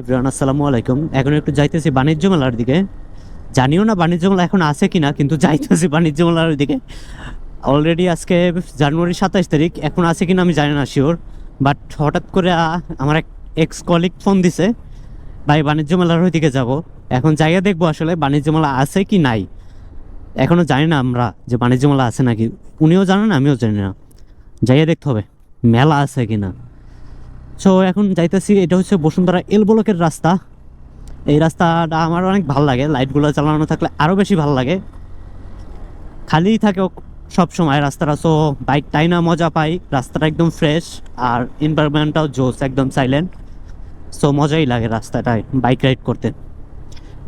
Everyone আসসালামু আলাইকুম। এখন একটু যাইতেছি বাণিজ্য মেলার দিকে। জানিও না বাণিজ্য মেলা এখন আছে কিনা, কিন্তু যাইতেছি বাণিজ্য মেলার দিকে। অলরেডি আজকে জানুয়ারি সাতাইশ তারিখ, এখন আছে কিনা আমি জানি না শিওর বাট হঠাৎ করে আমার এক এক্স কলিগ ফোন দিছে, ভাই, বাণিজ্য মেলার ওই দিকে যাব। এখন যাইয়া দেখব আসলে বাণিজ্য মেলা আছে কি নাই। এখনও জানি না আমরা যে বাণিজ্য মেলা আছে নাকি। উনিও জানেন না, আমিও জানি না। যাইয়া দেখতে হবে, মেলা আছে কি না সো এখন যাইতেছি, এটা হচ্ছে বসুন্ধরা এল ব্লকের রাস্তা। এই রাস্তাটা আমার অনেক ভালো লাগে লাইটগুলো চালানো থাকলে আরও বেশি ভালো লাগে। খালিই থাকে সব সময় রাস্তাটা সো বাইক টাই না মজা পাই, রাস্তাটা একদম ফ্রেশ আর এনভায়রনমেন্টটাও জোস একদম সাইলেন্ট সো মজাই লাগে রাস্তাটায় বাইক রাইড করতে।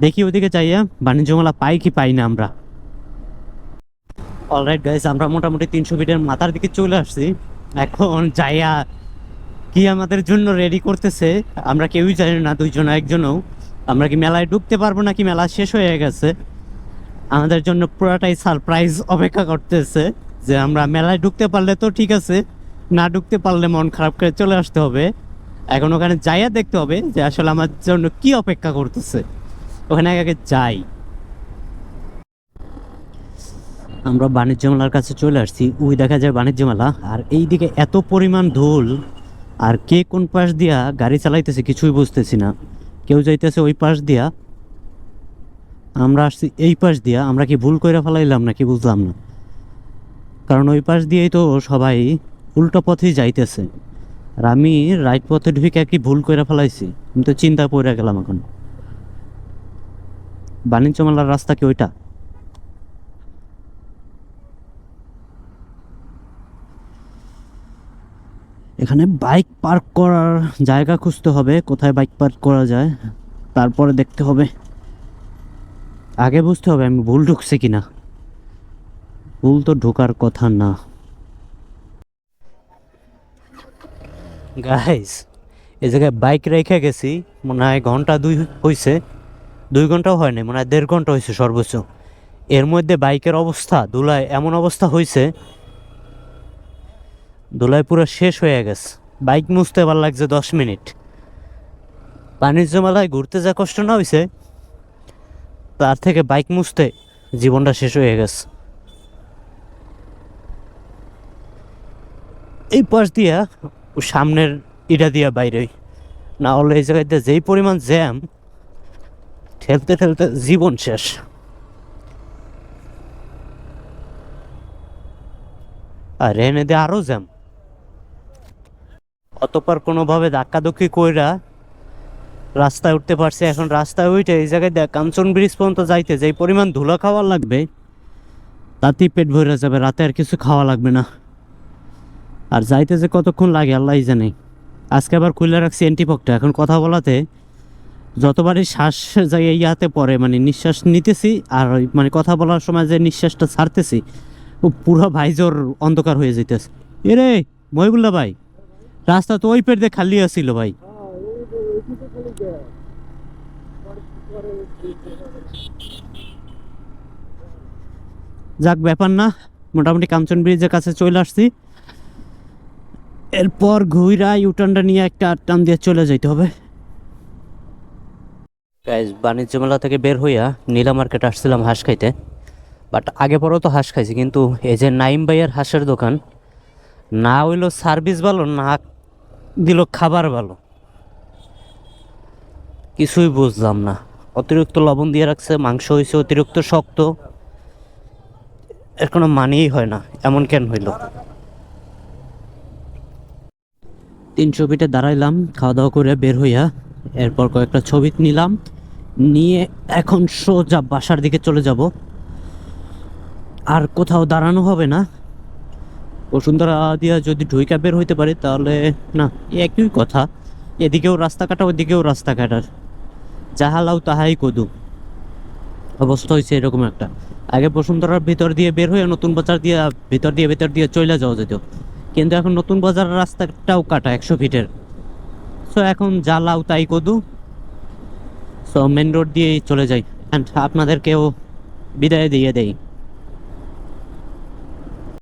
দেখি ওদিকে যাইয়া বাণিজ্য মেলা পাই কি পাই না আমরা। অলরাইট গাইস আমরা মোটামুটি তিনশো ফিটের মাথার দিকে চলে আসছি। এখন যাইয়া কি আমাদের জন্য রেডি করতেছে, আমরা কেউই জানি না, দুইজন, একজনও। আমরা কি মেলায় ঢুকতে পারব নাকি মেলা শেষ হয়ে গেছে? আমাদের জন্য পুরাটাই সারপ্রাইজ অপেক্ষা করতেছে যে আমরা মেলায় ঢুকতে পারলে তো ঠিক আছে, না ঢুকতে পারলে মন খারাপ করে চলে আসতে হবে। এখন ওখানে যাইয়া দেখতে হবে যে আসলে আমার জন্য কি অপেক্ষা করতেছে। ওখানে আগে যাই। আমরা বাণিজ্য মেলার কাছে চলে আসছি। ওই দেখা যায় বাণিজ্য মেলা, আর এইদিকে এত পরিমাণ ধুল। আর কে কোন পাশ দিয়া গাড়ি চালাইতেছে কিছুই বুঝতেছি না। কেউ যাইতেছে ওই পাশ দিয়া, আমরা আসছি এই পাশ দিয়া, আমরা কি ভুল করে ফেলাইলাম না কি বুঝলাম না। কারণ ওই পাশ দিয়েই তো সবাই উল্টো পথেই যাইতেছে। আর আমি রাইট পথে ঢুকে কি ভুল করে ফেলাইছি? আমি তো চিন্তা পড়ে গেলাম এখন। বাণিজ্য মেলার রাস্তা কি ওইটা? এখানে বাইক পার্ক করার জায়গা খুঁজতে হবে, কোথায় বাইক পার্ক করা যায়, তারপরে দেখতে হবে। আগে বুঝতে হবে আমি ভুল ঢুকছি কিনা। ভুল তো ঢোকার কথা না। গাইস এই জায়গায় বাইক রেখে গেছি, মনে হয় ঘণ্টা দুই হয়েছে দুই ঘন্টাও হয়নি মনে হয় দেড় ঘণ্টা হয়েছে সর্বোচ্চ। এর মধ্যে বাইকের অবস্থা দুলায় এমন অবস্থা হয়েছে দোলাই পুরো শেষ হয়ে গেছে। বাইক মুছতে ভালো লাগছে দশ মিনিট। বাণিজ্য মেলায় ঘুরতে যা কষ্ট না হয়েছে তার থেকে বাইক মুছতে জীবনটা শেষ হয়ে গেছে। এই পাশ দিয়া সামনের ইটা দিয়া বাইরে না হলে এই জায়গাতে যেই পরিমাণ জ্যাম, ঠেলতে ঠেলতে জীবন শেষ। আর এনে দিয়ে আরও জ্যাম। অতপর কোনোভাবে ধাক্কাধুক্কি কইরা রাস্তায় উঠতে পারছে। এখন রাস্তায় উঠে এই জায়গায় দেখ, কাঞ্চন ব্রিজ পর্যন্ত যাইতে, যেই পরিমাণ ধুলা খাওয়া লাগবে, তাতেই পেট ভরে যাবে, রাতে আর কিছু খাওয়া লাগবে না। আর যাইতে যে কতক্ষণ লাগে আল্লাহ জানে। আজকে আবার খুলে রাখছি অ্যান্টিপকটা এখন কথা বলাতে যতবারই শ্বাস যাই ইয়াতে পড়ে মানে নিঃশ্বাস নিতেছি, আর ওই মানে কথা বলার সময় যে নিঃশ্বাসটা ছাড়তেছি, ও পুরো ভাইজোর অন্ধকার হয়ে যেতেছে এরে, মহিবুল্লাহ ভাই রাস্তা তো ওই পেট দিয়ে খালি আছিল ভাই। যাক, ব্যাপার না। মোটামুটি কাঞ্চন ব্রিজের কাছে চলে আসছি। এরপর ঘুইরা ইউটার্নটা নিয়ে একটা টান দিয়ে চলে যাইতে হবে। বাণিজ্য মেলা থেকে বের হইয়া নীলা মার্কেট আসছিলাম হাঁস খাইতে। বাট আগে পরেও তো হাঁস খাইছি, কিন্তু এই যে নাইম ভাইয়ের হাঁসের দোকান, না হইল সার্ভিস ভালো, না দিল খাবার ভালো। কিছুই বুঝলাম না। অতিরিক্ত লবণ দিয়ে রাখছে, মাংস হয়েছে অতিরিক্ত শক্ত। এর কোনো মানেই হয় না, এমন কেন হইল? তিন ছবিটা দাঁড়াইলাম খাওয়া দাওয়া করে বের হইয়া এরপর কয়েকটা ছবি নিলাম, নিয়ে এখন সোজা বাসার দিকে চলে যাব। আর কোথাও দাঁড়ানো হবে না বসুন্ধরা দিয়া যদি ঢুইকা বের হইতে পারি, তাহলে না একই কথা। এদিকেও রাস্তা কাটা ওইদিকেও রাস্তা কাটার। যাহা লাও তাহাই কদু। অবস্থা হয়েছে এরকম একটা। আগে বসুন্ধরার ভিতর দিয়ে বের হয়ে নতুন বাজার দিয়ে, ভিতর দিয়ে ভিতর দিয়ে চলে যাওয়া যেত। কিন্তু এখন নতুন বাজার রাস্তাটাও কাটা, একশো ফিটের। সো এখন যা লাও তাই কদু। সো মেন রোড দিয়েই চলে যাই। অ্যান্ড আপনাদেরকেও বিদায় দিয়ে দেই।